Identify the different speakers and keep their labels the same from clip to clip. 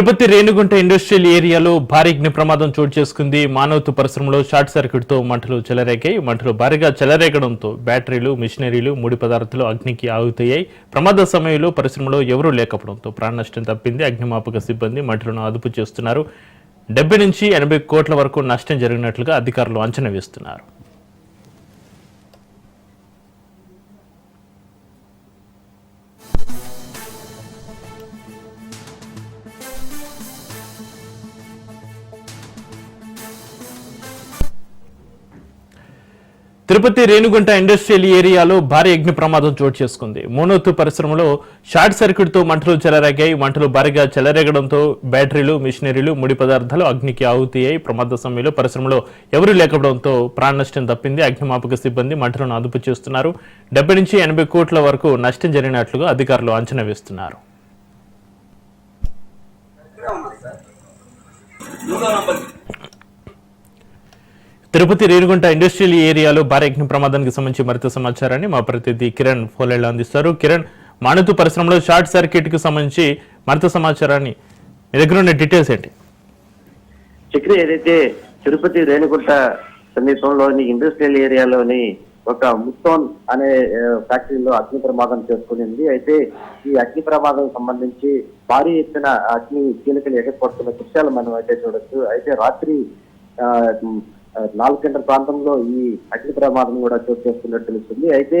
Speaker 1: Tirupati Renigunta industrial ఏరియాలో భారీ అగ్ని ప్రమాదం చోటు చేసుకుంది. మానవతు పరిశ్రమలో షార్ట్ సర్క్యూట్తో మంటలు చెలరేగాయి. మంటలు భారీగా చెలరేగడంతో బ్యాటరీలు మిషనరీలు ముడి పదార్థాలు అగ్నికి ఆగుతాయి. ప్రమాద సమయంలో పరిశ్రమలో ఎవరూ లేకపోవడంతో ప్రాణ నష్టం తప్పింది. అగ్నిమాపక సిబ్బంది మంటలను అదుపు చేస్తున్నారు. డెబ్బై నుంచి ఎనభై కోట్ల వరకు నష్టం జరిగినట్లుగా అధికారులు అంచనా వేస్తున్నారు. తిరుపతి రేణుగుంట ఇండస్ట్రియల్ ఏరియాలో భారీ అగ్ని ప్రమాదం చోటు చేసుకుంది. మోనోతు పరిశ్రమలో షార్ట్ సర్క్యూట్తో మంటలు చెలరేగాయి. మంటలు భారీగా చెలరేగడంతో బ్యాటరీలు మిషనరీలు ముడి పదార్థాలు అగ్నికి ఆహుతయ్యాయి. ప్రమాద సమయంలో పరిశ్రమలో ఎవరూ లేకపోవడంతో ప్రాణ నష్టం తప్పింది. అగ్నిమాపక సిబ్బంది మంటలను అదుపు చేస్తున్నారు. డెబ్బై నుంచి ఎనభై కోట్ల వరకు నష్టం జరిగినట్లుగా అధికారులు అంచనా వేస్తున్నారు. తిరుపతి రేణుగుంట ఇండస్ట్రియల్ ఏరియాలో భారీ అగ్ని ప్రమాదానికి సంబంధించి మరింత సమాచారాన్ని మా ప్రతినిధి కిరణ్ ఫోలేళ్ళు అందిస్తారు. కిరణ్ మానుతు పరిశ్రమలో షార్ట్ సర్క్యూట్కు సంబంధించి మరింత సమాచారాన్ని మీ దగ్గర ఉన్న డీటెయిల్స్ ఏంటి?
Speaker 2: చక్రి ఏదైతే తిరుపతి రేణుగుంట సమీపంలోని ఇండస్ట్రియల్ ఏరియాలోని ఒక ముత్తోన్ అనే ఫ్యాక్టరీలో అగ్ని ప్రమాదం చేసుకునింది. అయితే ఈ అగ్ని ప్రమాదం సంబంధించి భారీ ఎత్తున అగ్ని కీలకలు ఎగపడుతున్న దృశ్యాలు మనం అయితే చూడొచ్చు. అయితే రాత్రి నాలుగు గంటల ప్రాంతంలో ఈ అగ్ని ప్రమాదం కూడా చోటు చేస్తున్నట్టు తెలుస్తుంది. అయితే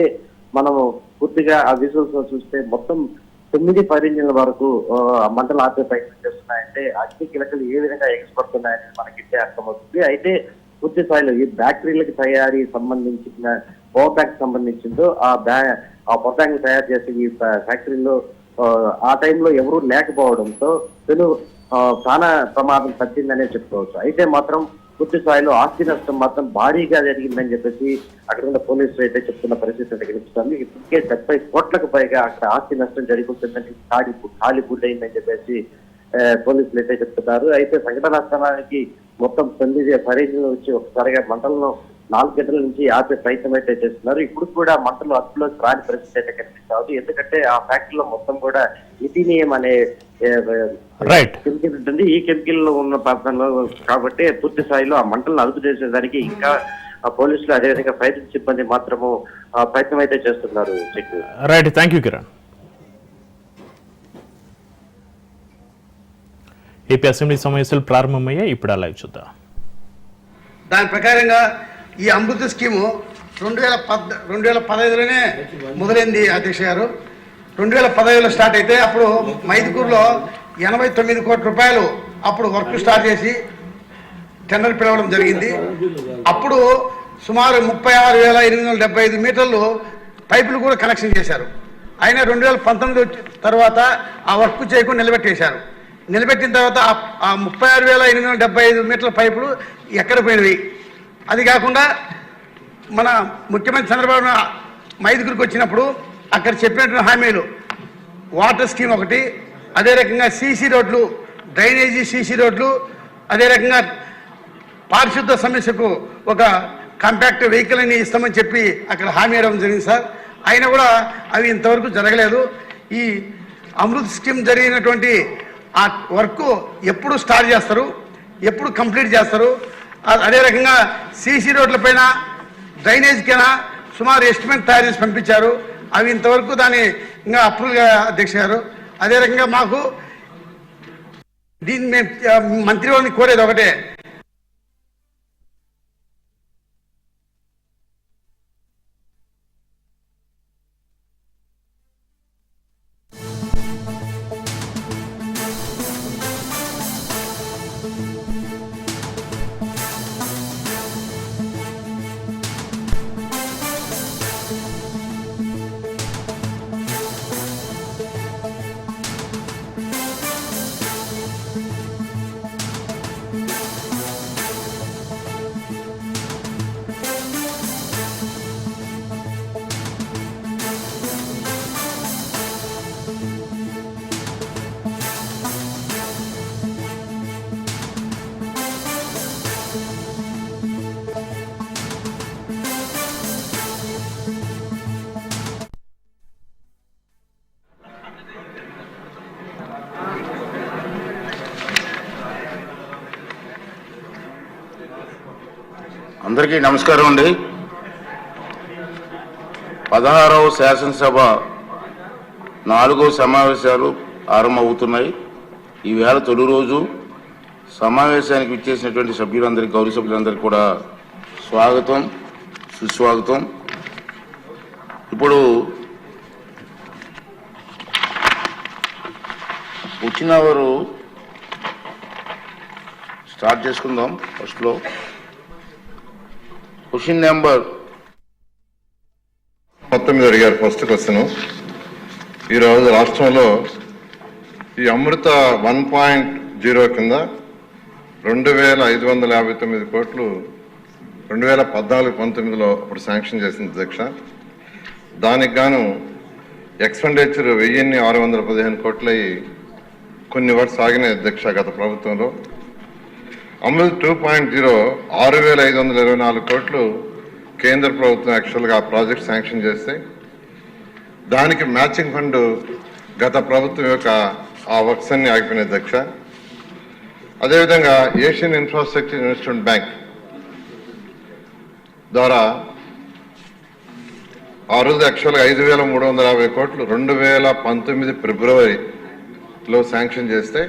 Speaker 2: మనము పూర్తిగా ఆ విజువల్స్లో చూస్తే మొత్తం తొమ్మిది పది ఇంజన్ల వరకు మంటలు ఆపే ప్రయత్నం చేస్తున్నాయంటే అగ్ని కిలకలు ఏ విధంగా ఎగసిపడుతున్నాయని మనకి అర్థమవుతుంది. అయితే పూర్తి స్థాయిలో ఈ బ్యాటరీలకు తయారీ సంబంధించిన పవర్ బ్యాంక్ సంబంధించిందో ఆ బ్యా ఆ పవర్ బ్యాంక్ తయారు చేసే ఈ ఫ్యాక్టరీలో ఆ, టైంలో ఎవరూ లేకపోవడంతో తెలుగు ప్రాణ ప్రమాదం తప్పిందనే చెప్పుకోవచ్చు. అయితే మాత్రం పూర్తి స్థాయిలో ఆస్తి నష్టం మాత్రం భారీగా జరిగిందని చెప్పేసి అక్కడ ఉన్న పోలీసులు అయితే చెప్తున్న పరిస్థితి అయితే కనిపిస్తుంది. ఇప్పటికే డెబ్బై కోట్లకు పైగా అక్కడ ఆస్తి నష్టం జరుగుతుందని ఖాళీ ఖాళీ పూర్తయిందని చెప్పేసి పోలీసులు అయితే చెప్తున్నారు. అయితే సంఘటనా స్థలానికి మొత్తం తొమ్మిది పరిధిలో వచ్చి ఒకసారిగా మంటలను నాలుగు గంటల నుంచి ఆపే ప్రయత్నం అయితే చేస్తున్నారు. ఇప్పుడు కూడా మంటలు అదుపులోకి రాని పరిస్థితి అయితే కనిపిస్తుంది ఎందుకంటే ఆ ఫ్యాక్టరీలో మొత్తం కూడా ఇటీనియం అనే
Speaker 1: Right.
Speaker 2: కెమికల్ ఉంటుంది. ఈ కెమికల్లో ఉన్న ప్రాంతంలో కాబట్టి పూర్తి స్థాయిలో ఆ మంటలను అదుపు చేసేదానికి ఇంకా ఆ పోలీసులు అదేవిధంగా ఫైర్ సిబ్బంది మాత్రము ప్రయత్నం అయితే చేస్తున్నారు
Speaker 1: right thank you Kiran AP assembly సమావేశాలు ప్రారంభమయ్యాయి. ఇప్పుడు అలా చూద్దాం.
Speaker 3: దాని ప్రకారంగా ఈ అమృత స్కీము రెండు వేల పద్ రెండు వేల పదహైదులోనే మొదలైంది అధ్యక్ష గారు. రెండు వేల పదహైదులో స్టార్ట్ అయితే అప్పుడు మైదుకూరులో ఎనభై తొమ్మిది కోట్ల రూపాయలు అప్పుడు వర్క్ స్టార్ట్ చేసి టెండర్ పిలవడం జరిగింది. అప్పుడు సుమారు ముప్పై ఆరు వేల ఎనిమిది వందల డెబ్బై ఐదు మీటర్లు పైపులు కూడా కనెక్షన్ చేశారు. అయినా రెండు వేల పంతొమ్మిది వచ్చి తర్వాత ఆ వర్క్ చేయకుండా నిలబెట్టేశారు. నిలబెట్టిన తర్వాత ఆ- ముప్పై ఆరు వేల ఎనిమిది వందల డెబ్బై ఐదు మీటర్ల పైపులు ఎక్కడ పోయినవి? అది కాకుండా మన ముఖ్యమంత్రి చంద్రబాబు మైదుగురికి వచ్చినప్పుడు అక్కడ చెప్పినటువంటి హామీలు వాటర్ స్కీమ్ ఒకటి అదే రకంగా సీసీ రోడ్లు డ్రైనేజీ సీసీ రోడ్లు అదే రకంగా పారిశుద్ధ సమస్యకు ఒక కాంపాక్ట్ వెహికల్ అని ఇస్తామని చెప్పి అక్కడ హామీ ఇవ్వడం జరిగింది సార్. అయినా కూడా అవి ఇంతవరకు జరగలేదు. ఈ అమృత్ స్కీమ్ జరిగినటువంటి ఆ వర్క్ ఎప్పుడు స్టార్ట్ చేస్తారు? ఎప్పుడు కంప్లీట్ చేస్తారు? అదే రకంగా సీసీ రోడ్లపైన డ్రైనేజ్కైనా సుమారు ఎస్టిమేట్ తయారు చేసి పంపించారు. అవి ఇంతవరకు దాన్ని ఇంకా అప్రూవ్ అధ్యక్ష గారు అదే రకంగా మాకు దీన్ని మేము మంత్రి వాళ్ళని కోరేది ఒకటే.
Speaker 4: అందరికీ నమస్కారం అండి. పదహారవ శాసనసభ నాలుగో సమావేశాలు ఆరంభమవుతున్నాయి. ఈవేళ తొలి రోజు సమావేశానికి విచ్చేసినటువంటి సభ్యులందరికీ గౌరవ సభ్యులందరికీ కూడా స్వాగతం సుస్వాగతం. ఇప్పుడు వచ్చిన వారు స్టార్ట్ చేసుకుందాం ఫస్ట్లో. Question number.
Speaker 5: మొత్తం మీద అడిగారు ఫస్ట్ క్వశ్చన్. ఈరోజు రాష్ట్రంలో ఈ అమృత వన్ పాయింట్ జీరో కింద రెండు వేల ఐదు వందల యాభై తొమ్మిది కోట్లు రెండు వేల పద్నాలుగు పంతొమ్మిదిలో అప్పుడు శాంక్షన్ చేసింది అధ్యక్ష దానికి గాను ఎక్స్పెండిచర్ వెయ్యిన్ని ఆరు వందల పదిహేను కోట్లయి కొన్ని వర్క్స్ సాగినాయి అధ్యక్ష గత ప్రభుత్వంలో. అమృత్ టూ పాయింట్ జీరో ఆరు వేల ఐదు వందల ఇరవై నాలుగు కోట్లు కేంద్ర ప్రభుత్వం యాక్చువల్గా ఆ ప్రాజెక్ట్ శాంక్షన్ చేస్తే. దానికి మ్యాచింగ్ ఫండ్ గత ప్రభుత్వం యొక్క ఆ వర్క్స్ అన్ని ఆగిపోయిన అధ్యక్ష. అదేవిధంగా ఏషియన్ ఇన్ఫ్రాస్ట్రక్చర్ ఇన్వెస్ట్మెంట్ బ్యాంక్ ద్వారా ఆ రోజు యాక్చువల్గా ఐదు వేల మూడు వందల యాభై కోట్లు రెండు వేల పంతొమ్మిది ఫిబ్రవరిలో శాంక్షన్ చేస్తే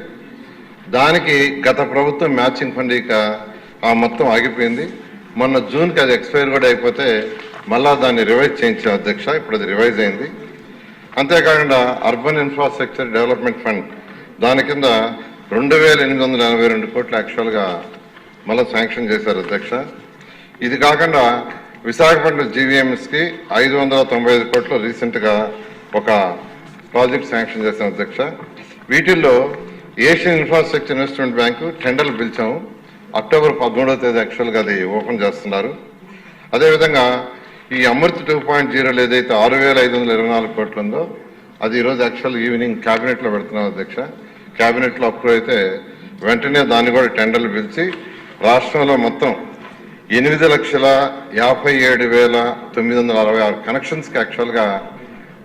Speaker 5: దానికి గత ప్రభుత్వం మ్యాచింగ్ ఫండ్ ఇక ఆ మొత్తం ఆగిపోయింది. మొన్న జూన్కి అది ఎక్స్పైర్ కూడా అయిపోతే మళ్ళా దాన్ని రివైజ్ చేయించాం అధ్యక్ష ఇప్పుడు అది రివైజ్ అయింది. అంతేకాకుండా అర్బన్ ఇన్ఫ్రాస్ట్రక్చర్ డెవలప్మెంట్ ఫండ్ దాని కింద రెండు వేల ఎనిమిది వందల ఎనభై రెండు కోట్లు యాక్చువల్గా మళ్ళీ శాంక్షన్ చేశారు అధ్యక్ష. ఇది కాకుండా విశాఖపట్నం జీవీఎంఎస్కి ఐదు వందల తొంభై ఐదు కోట్లు రీసెంట్గా ఒక ప్రాజెక్ట్ శాంక్షన్ చేశాను అధ్యక్ష. వీటిల్లో ఏషియన్ ఇన్ఫ్రాస్ట్రక్చర్ ఇన్వెస్ట్మెంట్ బ్యాంకు టెండర్లు పిలిచాము. అక్టోబర్ పదమూడవ తేదీ యాక్చువల్గా అది ఓపెన్ చేస్తున్నారు. అదేవిధంగా ఈ అమృత్ టూ పాయింట్ జీరోలు ఏదైతే ఆరు వేల ఐదు వందల ఇరవై నాలుగు కోట్లు ఉందో అది ఈరోజు యాక్చువల్ ఈవినింగ్ క్యాబినెట్లో పెడుతున్నాం అధ్యక్ష. క్యాబినెట్లో అప్రూవ్ అయితే వెంటనే దాన్ని కూడా టెండర్లు పిలిచి రాష్ట్రంలో మొత్తం ఎనిమిది లక్షల యాభై ఏడు వేల తొమ్మిది వందల అరవై ఆరు కనెక్షన్స్కి యాక్చువల్గా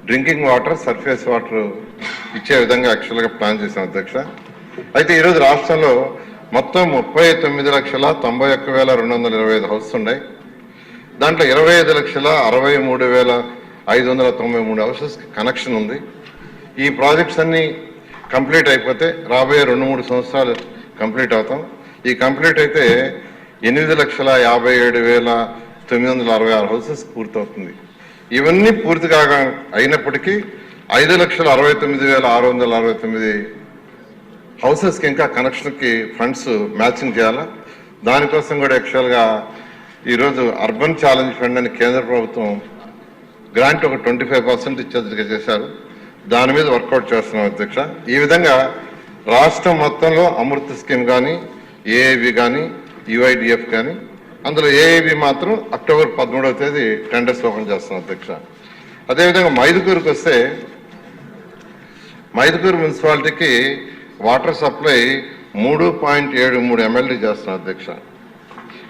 Speaker 5: డ్రింకింగ్ వాటర్ సర్ఫేస్ వాటర్ ఇచ్చే విధంగా యాక్చువల్గా ప్లాన్ చేశాం అధ్యక్ష. అయితే ఈరోజు రాష్ట్రంలో మొత్తం ముప్పై తొమ్మిది లక్షల తొంభై ఒక్క వేల రెండు వందల ఇరవై ఐదు హౌస్ ఉన్నాయి. దాంట్లో ఇరవై ఐదు లక్షల అరవై మూడు వేల ఐదు వందల తొంభై మూడు హౌసెస్ కనెక్షన్ ఉంది. ఈ ప్రాజెక్ట్స్ అన్నీ కంప్లీట్ అయిపోతే రాబోయే రెండు మూడు సంవత్సరాలు కంప్లీట్ అవుతాం. ఈ కంప్లీట్ అయితే ఎనిమిది లక్షల యాభై ఏడు వేల తొమ్మిది వందల అరవై ఆరు హౌసెస్ పూర్తవుతుంది. ఇవన్నీ పూర్తి కాగా అయినప్పటికీ ఐదు లక్షల అరవై తొమ్మిది వేల ఆరు వందల అరవై తొమ్మిది హౌసెస్కి ఇంకా కనెక్షన్కి ఫండ్స్ మ్యాచింగ్ చేయాలా? దానికోసం కూడా యాక్చువల్గా ఈరోజు అర్బన్ ఛాలెంజ్ ఫండ్ అని కేంద్ర ప్రభుత్వం గ్రాంట్ ఒక ట్వంటీ ఫైవ్ పర్సెంట్ ఇచ్చేదిగా చేశారు. దాని మీద వర్కౌట్ చేస్తున్నాం అధ్యక్ష. ఈ విధంగా రాష్ట్రం మొత్తంలో అమృత స్కీమ్ కానీ ఏఐవి కానీ యుఐడిఎఫ్ కానీ అందులో ఏఐవి మాత్రం అక్టోబర్ పదమూడవ తేదీ టెండర్స్ ఓపెన్ చేస్తున్నాం అధ్యక్ష. అదేవిధంగా మైదుకూరుకు వస్తే మైదుకూరు మున్సిపాలిటీకి వాటర్ సప్లై మూడు పాయింట్ ఏడు మూడు ఎమ్మెల్యే చేస్తున్నారు అధ్యక్ష.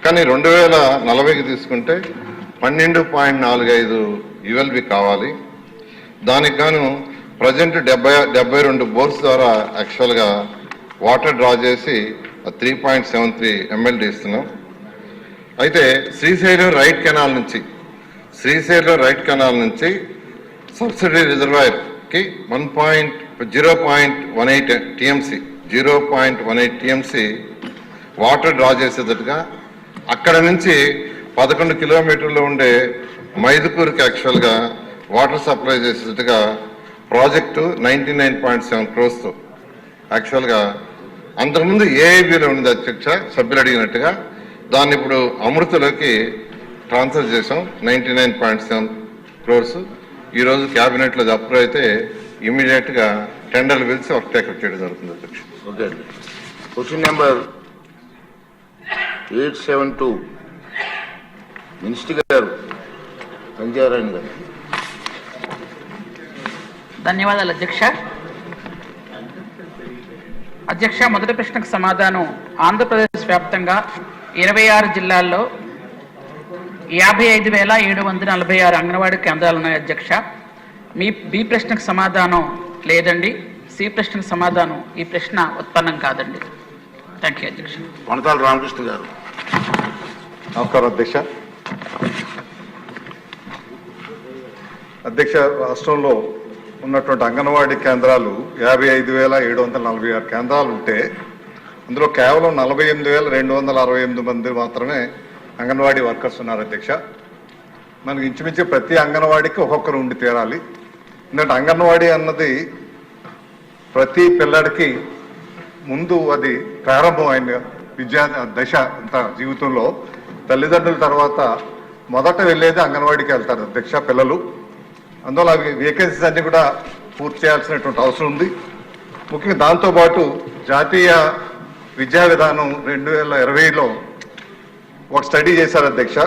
Speaker 5: కానీ రెండు వేల నలభైకి తీసుకుంటే పన్నెండు పాయింట్ నాలుగు ఐదు యుఎల్బి కావాలి. దానికి గాను ప్రజెంట్ డెబ్బై డెబ్బై రెండు బోర్స్ ద్వారా యాక్చువల్గా వాటర్ డ్రా చేసి three point seven three MLD ఇస్తున్నాం. అయితే శ్రీశైలం రైట్ కెనాల్ నుంచి శ్రీశైలం రైట్ కెనాల్ నుంచి subsidy రిజర్వాయర్కి one point zero point one eight TMC zero point one eight TMC water draw చేసేటట్టుగా అక్కడ నుంచి పదకొండు కిలోమీటర్లు ఉండే మైదుపూర్కి యాక్చువల్గా water supply చేసేటట్టుగా project ninety nine point seven క్రోస్తో యాక్చువల్గా అంతకుముందు ఏఐబిలో ఉంది అధ్యక్ష సభ్యులు అడిగినట్టుగా దాన్ని ఇప్పుడు అమృతలోకి ట్రాన్స్ఫర్ చేసాం ninety nine point seven crores. ఈరోజు క్యాబినెట్లో అప్రూవ్ అయితే ఇమీడియట్గా టెండర్లు పిలిచి వర్క్ టేకప్ చేయడం జరుగుతుంది అధ్యక్ష.
Speaker 4: ఓకే అండి. Question number eight seven two. Minister గారు సంజయారాయణ గారు.
Speaker 6: ధన్యవాదాలు అధ్యక్ష. అధ్యక్ష మొదటి ప్రశ్నకు సమాధానం ఆంధ్రప్రదేశ్ వ్యాప్తంగా ఇరవై ఆరు జిల్లాల్లో యాభై ఐదు వేల ఏడు వందల నలభై ఆరు అంగన్వాడీ కేంద్రాలు ఉన్నాయి అధ్యక్ష. మీ బి ప్రశ్నకు సమాధానం లేదండి సి ప్రశ్నకు సమాధానం ఈ ప్రశ్న ఉత్పన్నం కాదండి. థ్యాంక్ యూ అధ్యక్ష.
Speaker 4: కొనతాల రామకృష్ణ గారు.
Speaker 7: నమస్కారం అధ్యక్ష. అధ్యక్ష రాష్ట్రంలో ఉన్నటువంటి అంగన్వాడీ కేంద్రాలు యాభై ఐదు వేల ఏడు వందల నలభై ఆరు కేంద్రాలు ఉంటే అందులో కేవలం నలభై ఎనిమిది వేల రెండు వందల అరవై ఎనిమిది మంది మాత్రమే అంగన్వాడీ వర్కర్స్ ఉన్నారు అధ్యక్ష. మనకి ఇంచుమించు ప్రతి అంగన్వాడీకి ఒక్కొక్కరు ఉండి తీరాలి. ఎందుకంటే అంగన్వాడీ అన్నది ప్రతి పిల్లడికి ముందు అది ప్రారంభమైన విద్యా దశ అంత జీవితంలో తల్లిదండ్రుల తర్వాత మొదట వెళ్ళేది అంగన్వాడీకి వెళ్తారు అధ్యక్ష పిల్లలు. అందువల్ల అవి వేకెన్సీస్ అన్ని కూడా పూర్తి చేయాల్సినటువంటి అవసరం ఉంది. ముఖ్యంగా దాంతోపాటు జాతీయ విద్యా విధానం రెండు వేల ఇరవైలో ఒక స్టడీ చేశారు అధ్యక్ష.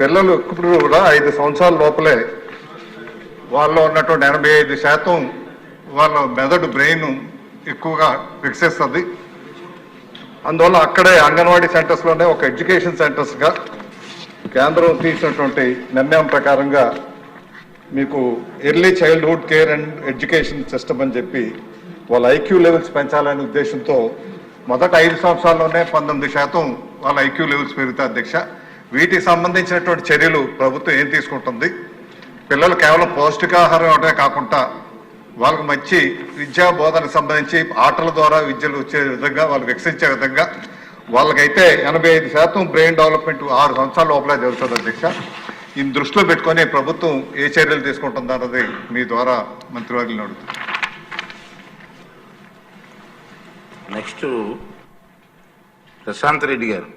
Speaker 7: పిల్లలు ఇప్పుడు కూడా ఐదు సంవత్సరాల లోపలే వాళ్ళలో ఉన్నటువంటి ఎనభై ఐదు శాతం వాళ్ళ మెదడు బ్రెయిన్ ఎక్కువగా వికసిస్తుంది అందువల్ల అక్కడే అంగన్వాడీ సెంటర్స్లోనే ఒక ఎడ్యుకేషన్ సెంటర్స్గా కేంద్రం తీసినటువంటి నిర్ణయం ప్రకారంగా మీకు early childhood care and education system అని చెప్పి వాళ్ళ ఐక్యూ లెవెల్స్ పెంచాలనే ఉద్దేశంతో మొదట ఐదు సంవత్సరాల్లోనే పంతొమ్మిది శాతం వాళ్ళ ఐక్యూ లెవెల్స్ పెరుగుతాయి అధ్యక్ష. వీటికి సంబంధించినటువంటి చర్యలు ప్రభుత్వం ఏం తీసుకుంటుంది? పిల్లలు కేవలం పౌష్టికాహారం ఇవ్వడమే కాకుండా వాళ్ళకి మంచి విద్యా బోధనకు సంబంధించి ఆటల ద్వారా విద్యలు వచ్చే విధంగా వాళ్ళు వికసించే విధంగా వాళ్ళకైతే ఎనభై ఐదు శాతం బ్రెయిన్ డెవలప్మెంట్ ఆరు సంవత్సరాల లోపలే జరుగుతుంది అధ్యక్ష. ఈ దృష్టిలో పెట్టుకొని ప్రభుత్వం ఏ చర్యలు తీసుకుంటుందన్నది మీ ద్వారా మంత్రివర్యులను అడుగుతుంది
Speaker 4: నెక్స్ట్ ప్రశాంత్ రెడ్డి గారు.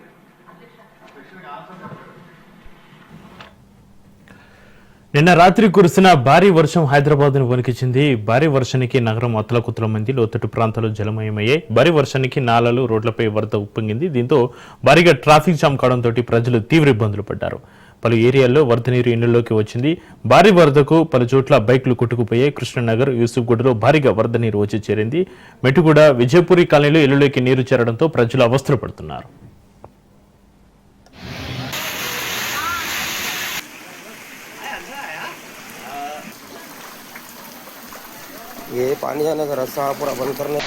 Speaker 1: నిన్న రాత్రి కురిసిన భారీ వర్షం హైదరాబాద్ను వణికించింది. భారీ వర్షానికి నగరం అతలకుతలమైంది. లోతట్టు ప్రాంతాలు జలమయమయ్యాయి. భారీ వర్షానికి నాలలు రోడ్లపై వరద ఉప్పొంగింది. దీంతో భారీగా ట్రాఫిక్ జామ్ కావడంతో ప్రజలు తీవ్ర ఇబ్బందులు పడ్డారు. పలు ఏరియాల్లో వరద నీరు ఇళ్ళలోకి వచ్చింది. భారీ వరదకు పలు చోట్ల బైక్లు కొట్టుకుపోయాయి. కృష్ణనగర్ యూసుఫ్గూడలో భారీగా వరద నీరు వచ్చి చేరింది. మెట్టుగూడ విజయపురి కాలనీలో ఇళ్ళలోకి నీరు చేరడంతో ప్రజలు అవస్థలు పడుతున్నారు.
Speaker 8: ये पानी आने का रास्ता पूरा बंद करने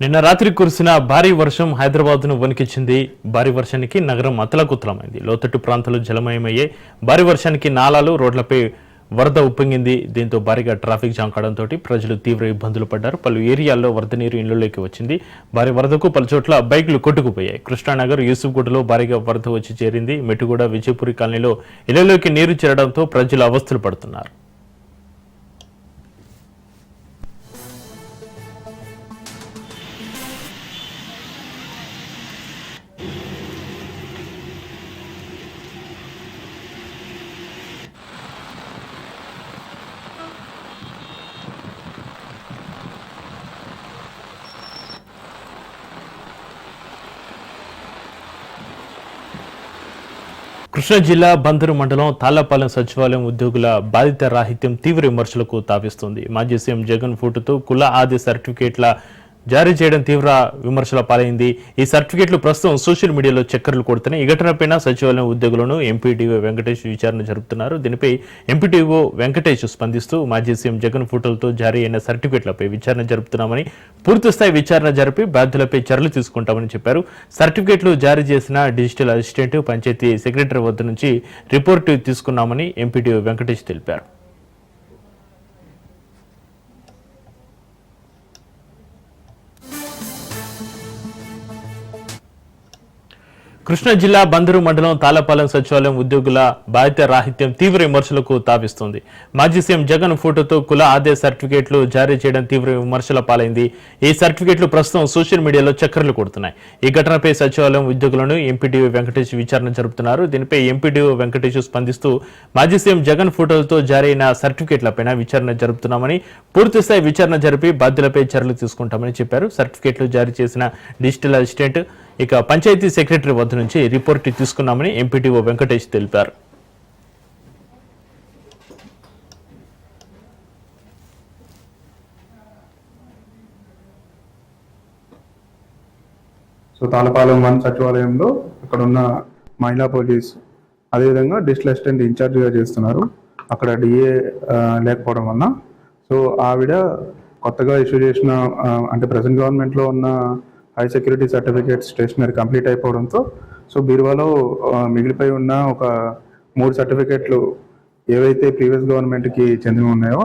Speaker 1: నిన్న రాత్రి కురిసిన భారీ వర్షం హైదరాబాద్ ను వణికించింది భారీ వర్షానికి నగరం అతలకుతలమైంది లోతట్టు ప్రాంతాలు జలమయమయ్యాయి భారీ వర్షానికి నాలాలు రోడ్లపై వరద ఉప్పొంగింది. దీంతో భారీగా ట్రాఫిక్ జామ్ కావడంతో ప్రజలు తీవ్ర ఇబ్బందులు పడ్డారు. పలు ఏరియాల్లో వరద నీరు ఇళ్ళలోకి వచ్చింది. భారీ వరదకు పలు చోట్ల బైక్లు కొట్టుకుపోయాయి. కృష్ణానగర్ యూసుఫ్గూడలో భారీగా వరద వచ్చి చేరింది. మెట్టుగూడ విజయపురి కాలనీలో ఇళ్ళలోకి నీరు చేరడంతో ప్రజలు అవస్థలు పడుతున్నారు. కృష్ణా జిల్లా బందరు మండలం తాళ్ళపాలెం సచివాలయం ఉద్యోగుల బాధిత రాహిత్యం తీవ్ర విమర్శలకు తావిస్తుంది. మాజీ సీఎం జగన్ ఫోటోతో కుల ఆది సర్టిఫికేట్ల జారీ చేయడం తీవ్ర విమర్శల పాలైంది. ఈ సర్టిఫికెట్లు ప్రస్తుతం సోషల్ మీడియాలో చక్కర్లు కొడుతున్నాయి. ఈ ఘటనపైన సచివాలయం ఉద్యోగులను ఎంపీటీఓ వెంకటేష్ విచారణ జరుపుతున్నారు. దీనిపై ఎంపీటీఓ వెంకటేష్ స్పందిస్తూ మాజీ సీఎం జగన్ ఫోటోలతో జారీ అయిన సర్టిఫికెట్లపై విచారణ జరుపుతున్నామని పూర్తిస్థాయి విచారణ జరిపి బాధ్యులపై చర్యలు తీసుకుంటామని చెప్పారు. సర్టిఫికెట్లు జారీ చేసిన డిజిటల్ అసిస్టెంట్ పంచాయతీ సెక్రటరీ వద్ద నుంచి రిపోర్టు తీసుకున్నామని ఎంపీటీఓ వెంకటేష్ తెలిపారు. కృష్ణా జిల్లా బందరు మండలం తాళపాలెం సచివాలయం ఉద్యోగుల బాధ్యత రాహిత్యం తీవ్ర విమర్శలకు తావిస్తుంది. మాజీ సీఎం జగన్ ఫోటోతో కుల ఆదే సర్టిఫికేట్లు జారీ చేయడం తీవ్ర విమర్శల పాలైంది. ఈ సర్టిఫికేట్లు ప్రస్తుతం సోషల్ మీడియాలో చక్కర్లు కొడుతున్నాయి. ఈ ఘటనపై సచివాలయం ఉద్యోగులను ఎంపీడీఓ వెంకటేష్ విచారణ జరుపుతున్నారు. దీనిపై ఎంపీడీఓ వెంకటేష్ స్పందిస్తూ మాజీ సీఎం జగన్ ఫోటోలతో జారీ అయిన సర్టిఫికేట్లపైన విచారణ జరుపుతున్నామని పూర్తిస్థాయి విచారణ జరిపి బాధ్యులపై చర్యలు తీసుకుంటామని చెప్పారు. సర్టిఫికేట్లు జారీ చేసిన డిజిటల్ అసిస్టెంట్ ఇక పంచాయతీ సెక్రటరీ వద్ద నుంచి రిపోర్ట్ తీసుకున్నామని ఎంపీటీఓ వెంకటేష్ తెలిపారు.
Speaker 9: సో తాళపాలెం వన్ సచివాలయంలో అక్కడ ఉన్న మహిళా పోలీస్ అదేవిధంగా డిస్ట్రిక్ట్ అసిస్టెంట్ ఇన్ఛార్జిగా చేస్తున్నారు. అక్కడ డిఏ లేకపోవడం వల్ల సో ఆవిడ కొత్తగా ఇష్యూ చేసిన అంటే ప్రజెంట్ గవర్నమెంట్లో ఉన్న high security certificate stationery complete అయిపోవడంతో so బీరువాలో మిగిలిపోయి ఉన్న ఒక మూడు సర్టిఫికేట్లు ఏవైతే ప్రీవియస్ గవర్నమెంట్కి చెందిన ఉన్నాయో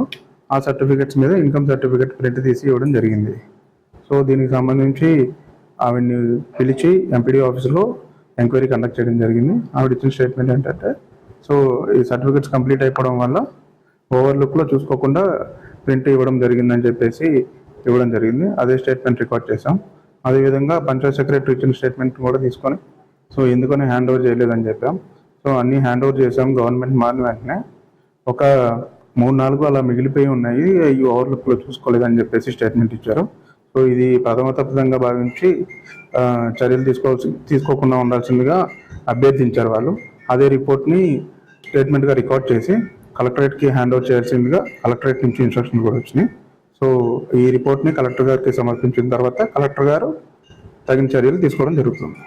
Speaker 9: ఆ సర్టిఫికేట్స్ మీద ఇన్కమ్ సర్టిఫికేట్ ప్రింట్ తీసి ఇవ్వడం జరిగింది. సో దీనికి సంబంధించి ఆవిడ్ని పిలిచి ఎంపీడీ ఆఫీస్లో ఎంక్వైరీ కండక్ట్ చేయడం జరిగింది. ఆవిడ ఇచ్చిన స్టేట్మెంట్ ఏంటంటే సో ఈ సర్టిఫికేట్స్ కంప్లీట్ అయిపోవడం వల్ల ఓవర్లుక్లో చూసుకోకుండా ప్రింట్ ఇవ్వడం జరిగిందని చెప్పేసి ఇవ్వడం జరిగింది. అదే స్టేట్మెంట్ రికార్డ్ చేసాం అదేవిధంగా పంచాయత్ సెక్రటరీ ఇచ్చిన స్టేట్మెంట్ కూడా తీసుకొని సో ఎందుకని హ్యాండ్ ఓవర్ చేయలేదని చెప్పాం. సో అన్నీ హ్యాండ్ ఓవర్ చేసాం గవర్నమెంట్ మారిన వెంటనే. ఒక మూడు నాలుగు అలా మిగిలిపోయి ఉన్నాయి ఈ ఓవర్లుక్లో చూసుకోలేదని చెప్పేసి స్టేట్మెంట్ ఇచ్చారు. సో ఇది ప్రథమ తప్పిదంగా భావించి చర్యలు తీసుకోవాల్సి తీసుకోకుండా ఉండాల్సిందిగా అభ్యర్థించారు వాళ్ళు. అదే రిపోర్ట్ని స్టేట్మెంట్గా రికార్డ్ చేసి కలెక్టరేట్కి హ్యాండ్ ఓవర్ చేయాల్సిందిగా కలెక్టరేట్ నుంచి ఇన్స్ట్రక్షన్ కూడా వచ్చినాయి. సో ఈ రిపోర్ట్ని కలెక్టర్ గారికి సమర్పించిన తర్వాత కలెక్టర్ గారు తగిన చర్యలు తీసుకోవడం జరుగుతుంది.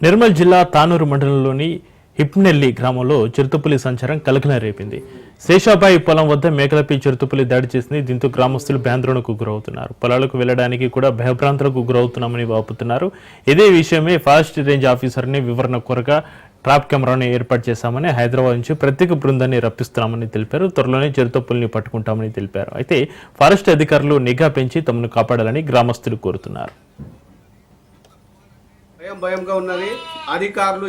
Speaker 1: నిర్మల్ జిల్లా తానూరు మండలంలోని హిప్నెల్లి గ్రామంలో చిరుతపులి సంచారం కలకలం రేపింది. శేషాబాయి పొలం వద్ద మేకలపై చిరుతపులి దాడి చేసింది. దీంతో గ్రామస్తులు భయాందోళనకు గురవుతున్నారు. పొలాలకు వెళ్ళడానికి కూడా భయభ్రాంతులకు గురవుతున్నామని వాపుతున్నారు. ఇదే విషయమే ఫారెస్ట్ రేంజ్ ఆఫీసర్ని వివరణ కోరగా ట్రాప్ కెమెరాను ఏర్పాటు చేశామని హైదరాబాద్ నుంచి ప్రత్యేక బృందాన్ని రప్పిస్తున్నామని తెలిపారు. త్వరలోనే చిరుతపుల్ని పట్టుకుంటామని తెలిపారు. అయితే ఫారెస్ట్ అధికారులు నిఘా పెంచి తమను కాపాడాలని గ్రామస్తులు కోరుతున్నారు.
Speaker 10: భయం భయంగా ఉన్నది. అధికారులు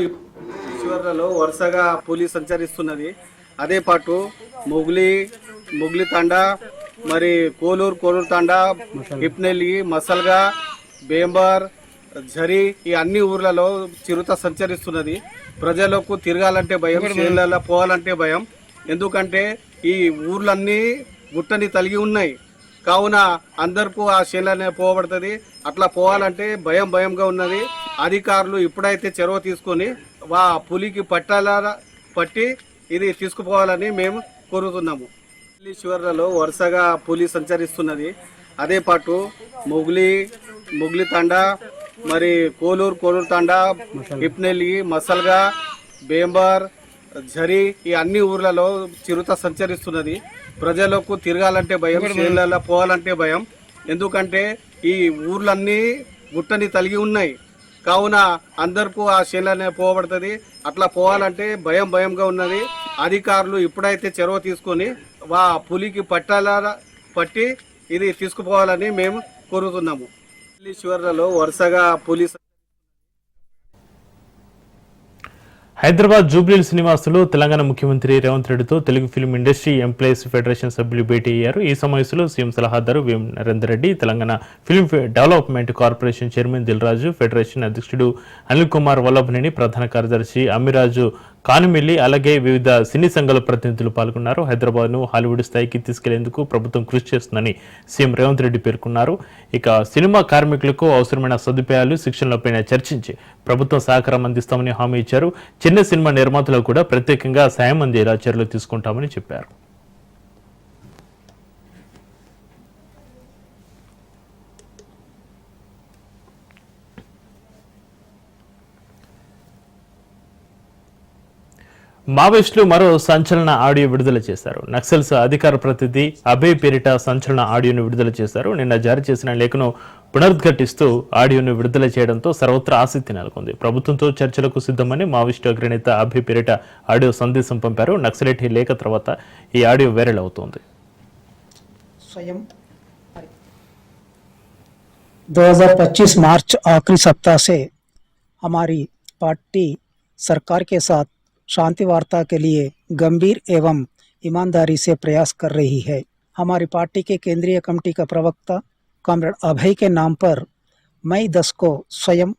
Speaker 10: చివరలో వరుసగా పులి సంచరిస్తున్నది. అదే పాటు మొగులి మొగులి తండా మరి కోలూరు కోలూరు తండా హిప్నెల్లి మసల్గా బేంబర్ ఝరి ఈ అన్ని ఊర్లలో చిరుత సంచరిస్తున్నది. ప్రజలకు తిరగాలంటే భయం చేనులలో పోవాలంటే భయం. ఎందుకంటే ఈ ఊర్లన్నీ గుట్టని తలిగి ఉన్నాయి. కావున అందరికీ ఆ చేనులనే పోబడుతుంది. అట్లా పోవాలంటే భయం భయంగా ఉన్నది. అధికారులు ఇప్పుడైతే చొరవ తీసుకొని వా పులికి పట్టాల పట్టి ఇది తీసుకుపోవాలని మేము కోరుతున్నాము. ఢిల్లీ చివర్లలో వరుసగా పులి సంచరిస్తున్నది. అదే పాటు మొగులి మొగులి తండా మరి కోలూరు కోలూరు తండా హిప్నెల్లి మసల్గా బేంబర్ ఝరి ఈ అన్ని ఊర్లలో చిరుత సంచరిస్తున్నది. ప్రజలకు తిరగాలంటే భయం చేనులలో పోవాలంటే భయం. ఎందుకంటే ఈ ఊర్లన్నీ గుట్టని తలిగి ఉన్నాయి. కావున అందరికీ ఆ చేనులనే పోబడుతుంది. అట్లా పోవాలంటే భయం భయంగా ఉన్నది. అధికారులు ఇప్పుడైతే చొరవ తీసుకొని వా పులికి పట్టాల పట్టి ఇది తీసుకుపోవాలని మేము కోరుతున్నాము. ఢిల్లీ వరుసగా
Speaker 1: హైదరాబాద్ జూబ్లీ శ్రీనివాసులు తెలంగాణ ముఖ్యమంత్రి రేవంత్ రెడ్డితో Telugu film industry employees federation సభ్యులు భేటీ అయ్యారు. ఈ సమావేశంలో సీఎం సలహాదారు VM Narender Reddy Telangana film development corporation chairman Dil Raju federation అధ్యక్షుడు అనిల్ కుమార్ వల్లభనేని ప్రధాన కార్యదర్శి అమిరాజు కానుమిల్లి అలాగే వివిధ సినీ సంఘాల ప్రతినిధులు పాల్గొన్నారు. హైదరాబాద్ను హాలీవుడ్ స్థాయికి తీసుకెళ్ళేందుకు ప్రభుత్వం కృషి చేస్తుందని సీఎం రేవంత్ రెడ్డి పేర్కొన్నారు. ఇక సినిమా కార్మికులకు అవసరమైన సదుపాయాలు శిక్షణలపైన చర్చించి ప్రభుత్వం సహకారం అందిస్తామని హామీ ఇచ్చారు. చిన్న సినిమా నిర్మాతలకు కూడా ప్రత్యేకంగా సాయం అందేలా చర్యలు తీసుకుంటామని చెప్పారు. మావోయిస్టులు మరో సంచలన ఆడియో విడుదల చేశారు నక్సల్స్ అధికార ప్రతినిధి అభయ్ పేరిట సంచలన ఆడియోను విడుదల చేశారు నిన్న జారీ చేసిన లేఖను పునరుద్ఘాటిస్తూ ఆడియోను విడుదల చేయడంతో సర్వత్రా ఆసక్తి నెలకొంది ప్రభుత్వంతో చర్చలకు సిద్ధమని మావోయిస్టు అగ్రనేత అభయ్ పేరిట ఆడియో సందేశం పంపారు నక్సలైట్ ఈ లేఖ తర్వాత ఈ ఆడియో వైరల్ అవుతోంది
Speaker 11: स्वयं 2025 मार्च आखिरी सप्ताह से हमारी पार्टी सरकार के साथ शांति वार्ता के लिए गंभीर एवं ईमानदारी से प्रयास कर रही है। हमारी पार्टी के केंद्रीय कमेटी का प्रवक्ता कॉमरेड अभय के नाम पर मई दस को स्वयं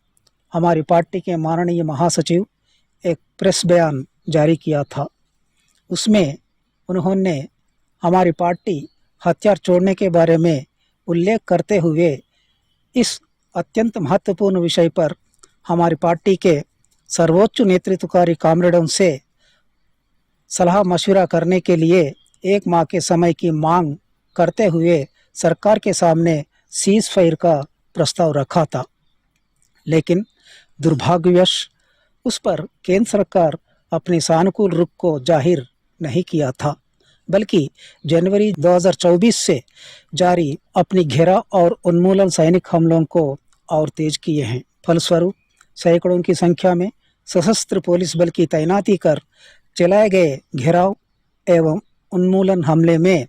Speaker 11: हमारी पार्टी के माननीय महासचिव एक प्रेस बयान जारी किया था। उसमें उन्होंने हमारी पार्टी हथियार छोड़ने के बारे में उल्लेख करते हुए इस अत्यंत महत्वपूर्ण विषय पर हमारी पार्टी के सर्वोच्च नेतृत्वकारी कामरेडों से सलाह मशवरा करने के लिए एक माह के समय की मांग करते हुए सरकार के सामने सीज फायर का प्रस्ताव रखा था। लेकिन दुर्भाग्यवश उस पर केंद्र सरकार अपने सानुकूल रुख को ज़ाहिर नहीं किया था, बल्कि जनवरी 2024 से जारी अपनी घेरा और उन्मूलन सैनिक हमलों को और तेज किए हैं। फलस्वरूप सैकड़ों की संख्या में सशस्त्र पुलिस बल की तैनाती कर चलाए गए घेराव एवं उन्मूलन हमले में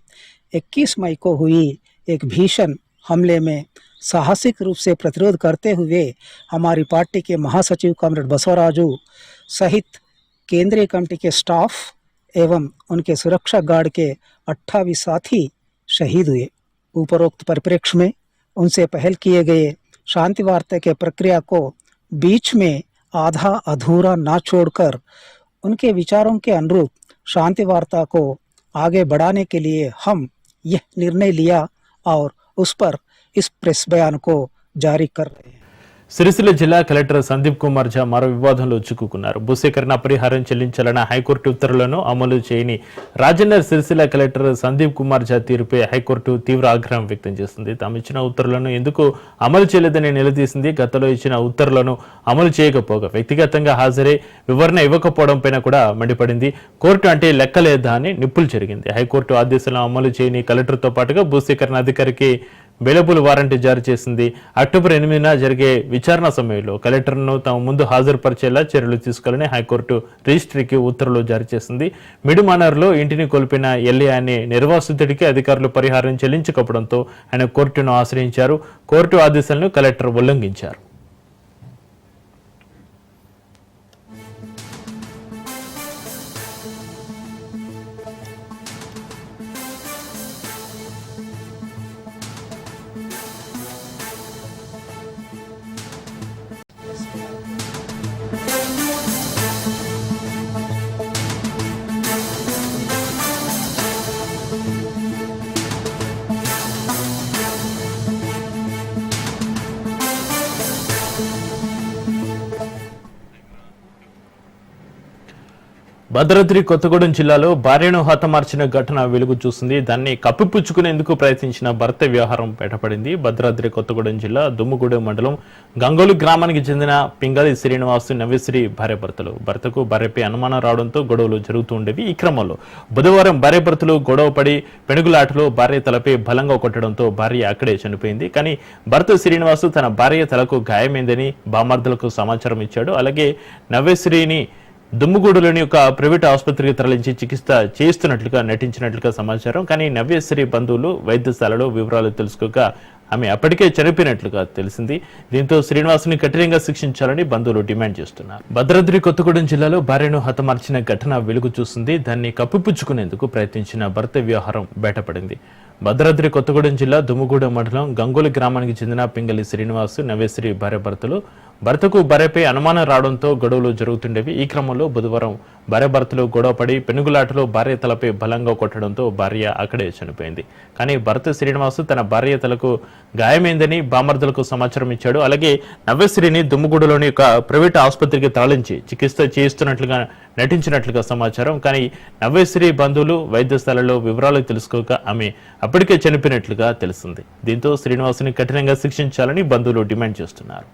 Speaker 11: 21 मई को हुई एक भीषण हमले में साहसिक रूप से प्रतिरोध करते हुए हमारी पार्टी के महासचिव कॉमरेड बसवराजू सहित केंद्रीय कमेटी के स्टाफ एवं उनके सुरक्षा गार्ड के 28 साथी शहीद हुए। उपरोक्त परिप्रेक्ष्य में उनसे पहल किए गए शांति वार्ता के प्रक्रिया को बीच में आधा अधूरा ना छोड़कर उनके विचारों के अनुरूप शांति वार्ता को आगे बढ़ाने के लिए हम यह निर्णय लिया और उस पर इस प्रेस बयान को जारी कर रहे हैं।
Speaker 1: సిరిసిల్ల జిల్లా కలెక్టర్ సందీప్ కుమార్ ఝా మరో వివాదంలో చిక్కుకున్నారు. భూసేకరణ పరిహారం చెల్లించాలన్న హైకోర్టు ఉత్తర్వులను అమలు చేయని రాజన్న సిరిసిల్ల కలెక్టర్ సందీప్ కుమార్ ఝా తీరుపై హైకోర్టు తీవ్ర ఆగ్రహం వ్యక్తం చేసింది తాము ఇచ్చిన ఉత్తర్వులను ఎందుకు అమలు చేయలేదని నిలదీసింది. గతంలో ఇచ్చిన ఉత్తర్వులను అమలు చేయకపోగా వ్యక్తిగతంగా హాజరై వివరణ ఇవ్వకపోవడం పైన కూడా మండిపడింది. కోర్టు అంటే లెక్కలేదా అని నిప్పులు జరిగింది. హైకోర్టు ఆదేశాలను అమలు చేయని కలెక్టర్తో పాటుగా భూసేకరణ అధికారికి బెలబుల్ వారెంట్ జారీ చేసింది. అక్టోబర్ ఎనిమిదిన జరిగే విచారణ సమయంలో కలెక్టర్ను తమ ముందు హాజరుపరిచేలా చర్యలు తీసుకోవాలని హైకోర్టు రిజిస్ట్రీకి ఉత్తర్వులు జారీ చేసింది. మిడుమానర్లో ఇంటిని కోల్పోయిన ఎల్ఏ అనే నిర్వాసితుడికి అధికారులు పరిహారం చెల్లించకపోవడంతో ఆయన కోర్టును ఆశ్రయించారు. కోర్టు ఆదేశాలను కలెక్టర్ ఉల్లంఘించారు. భద్రాద్రి కొత్తగూడెం జిల్లాలో భార్యను హతమార్చిన ఘటన వెలుగు చూసింది. దాన్ని కప్పిపుచ్చుకునేందుకు ప్రయత్నించిన భర్త వ్యవహారం బయటపడింది. భద్రాద్రి కొత్తగూడెం జిల్లా దుమ్ముగూడెం మండలం గంగోలు గ్రామానికి చెందిన పింగళి శ్రీనివాసు నవ్యశ్రీ భార్య భర్తలు భర్తకు భార్యపై అనుమానం రావడంతో గొడవలు జరుగుతూ ఉండేవి. ఈ క్రమంలో బుధవారం భార్య భర్తలు గొడవ పడి పెనుగులాటలో భార్య తలపై బలంగా కొట్టడంతో భార్య అక్కడే చనిపోయింది. కానీ భర్త శ్రీనివాసు తన భార్య తలకు గాయమైందని బామర్దులకు సమాచారం ఇచ్చాడు. అలాగే నవ్యశ్రీని దుమ్ముగూడులోని ఒక ప్రైవేట్ ఆసుపత్రికి తరలించి చికిత్స చేస్తున్నట్లుగా నటించినట్లుగా సమాచారం. కానీ నవ్యశ్రీ బంధువులు వైద్యశాలలో వివరాలు తెలుసుకోక ఆమె అప్పటికే చనిపోయినట్లుగా తెలిసింది. దీంతో శ్రీనివాసుని కఠినంగా శిక్షించాలని బంధువులు డిమాండ్ చేస్తున్నారు. భద్రాద్రి కొత్తగూడెం జిల్లాలో భార్యను హతమార్చిన ఘటన వెలుగు చూసింది. దాన్ని కప్పిపుచ్చుకునేందుకు ప్రయత్నించిన భర్త వ్యవహారం బయటపడింది. భద్రాద్రి కొత్తగూడెం జిల్లా దుమ్ముగూడెం మండలం గంగోలి గ్రామానికి చెందిన పింగళి శ్రీనివాసు నవేశ్రీ భార్య భర్తలు భర్తకు భార్యపై అనుమానం రావడంతో గొడవలు జరుగుతుండేవి. ఈ క్రమంలో బుధవారం భార్య భర్తలు గొడవపడి పెనుగులాటలో భార్య తలపై బలంగా కొట్టడంతో భార్య అక్కడే చనిపోయింది. కానీ భర్త శ్రీనివాసు తన భార్య తలకు గాయమైందని బామర్దులకు సమాచారం ఇచ్చాడు. అలాగే నవ్యశ్రీని దుమ్ముగూడలోని ఒక ప్రైవేట్ ఆసుపత్రికి తరలించి చికిత్స చేయిస్తున్నట్లుగా నటించినట్లుగా సమాచారం. కానీ నవ్యశ్రీ బంధువులు వైద్యశాలలో వివరాలు తెలుసుకోక ఆమె అప్పటికే చనిపోయినట్లుగా తెలిసింది దీంతో శ్రీనివాసుని కఠినంగా శిక్షించాలని బంధువులు డిమాండ్ చేస్తున్నారు.